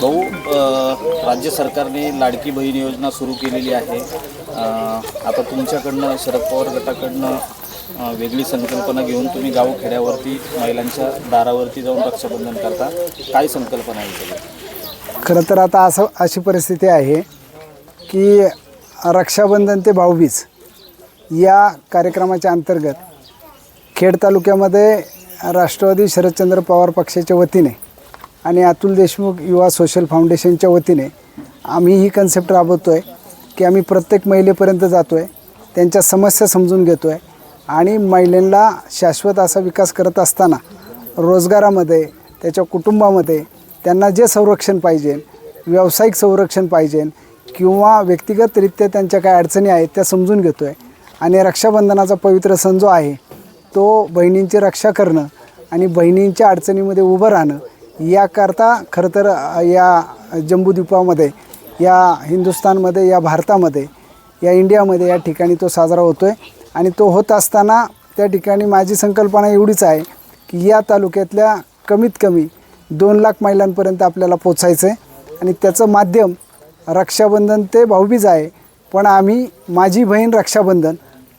भाऊ राज्य सरकारने लाडकी बहीण योजना सुरू केलेली आहे. आता तुमच्याकडनं शरद पवार गटाकडनं वेगळी संकल्पना घेऊन तुम्ही गावखेड्यावरती महिलांच्या दारावरती जाऊन रक्षाबंधन करता. काय संकल्पना आहे खरं तर आता असं अशी परिस्थिती आहे की रक्षाबंधन ते भाऊबीज या कार्यक्रमाच्या अंतर्गत खेड तालुक्यामध्ये राष्ट्रवादी शरदचंद्र पवार पक्षाच्या वतीने आणि अतुल देशमुख युवा सोशल फाउंडेशनच्या वतीने आम्ही ही कन्सेप्ट राबवतो आहे की आम्ही प्रत्येक महिलेपर्यंत जातो आहे त्यांच्या समस्या समजून घेतो आहे आणि महिलांना शाश्वत असा विकास करत असताना रोजगारामध्ये त्याच्या कुटुंबामध्ये त्यांना जे संरक्षण पाहिजे व्यावसायिक संरक्षण पाहिजे किंवा व्यक्तिगतरित्या त्यांच्या काय अडचणी आहेत त्या समजून घेतो आहे आणि रक्षाबंधनाचा पवित्र सण जो आहे तो बहिणींची रक्षा करणं आणि बहिणींच्या अडचणीमध्ये उभं राहणं याकरता खरं तर या जम्बूद्वीपामध्ये या हिंदुस्थानमध्ये या भारतामध्ये या इंडियामध्ये या ठिकाणी तो साजरा होतो आहे आणि तो होत असताना त्या ठिकाणी माझी संकल्पना एवढीच आहे की या तालुक्यातल्या कमीत कमी दोन लाख महिलांपर्यंत आपल्याला पोचायचं आहे आणि त्याचं माध्यम रक्षाबंधन ते भाऊबीज आहे. पण आम्ही माझी बहीण रक्षाबंधन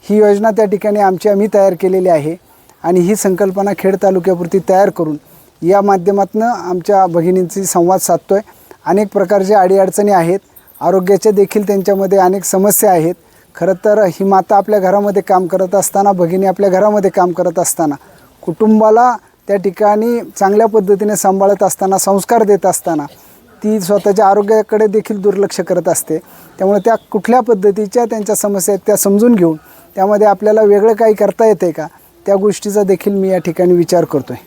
ही योजना त्या ठिकाणी आमची आम्ही तयार केलेली आहे. आणि ही संकल्पना खेड तालुक्यापुरती तयार करून या माध्यमातून आमच्या भगिनींची संवाद साधतो आहे अनेक प्रकारच्या अडीअडचणी आहेत आरोग्याच्या देखील त्यांच्यामध्ये अनेक समस्या आहेत. खरं तर ही माता आपल्या घरामध्ये काम करत असताना भगिनी आपल्या घरामध्ये काम करत असताना कुटुंबाला त्या ठिकाणी चांगल्या पद्धतीने सांभाळत असताना संस्कार देत असताना ती स्वतःच्या आरोग्याकडे देखील दुर्लक्ष करत असते. त्यामुळे त्या कुठल्या पद्धतीच्या त्यांच्या समस्या आहेत त्या समजून घेऊन त्यामध्ये आपल्याला वेगळं काही करता येते का? त्या गोष्टीचा देखील मी या ठिकाणी विचार करतो आहे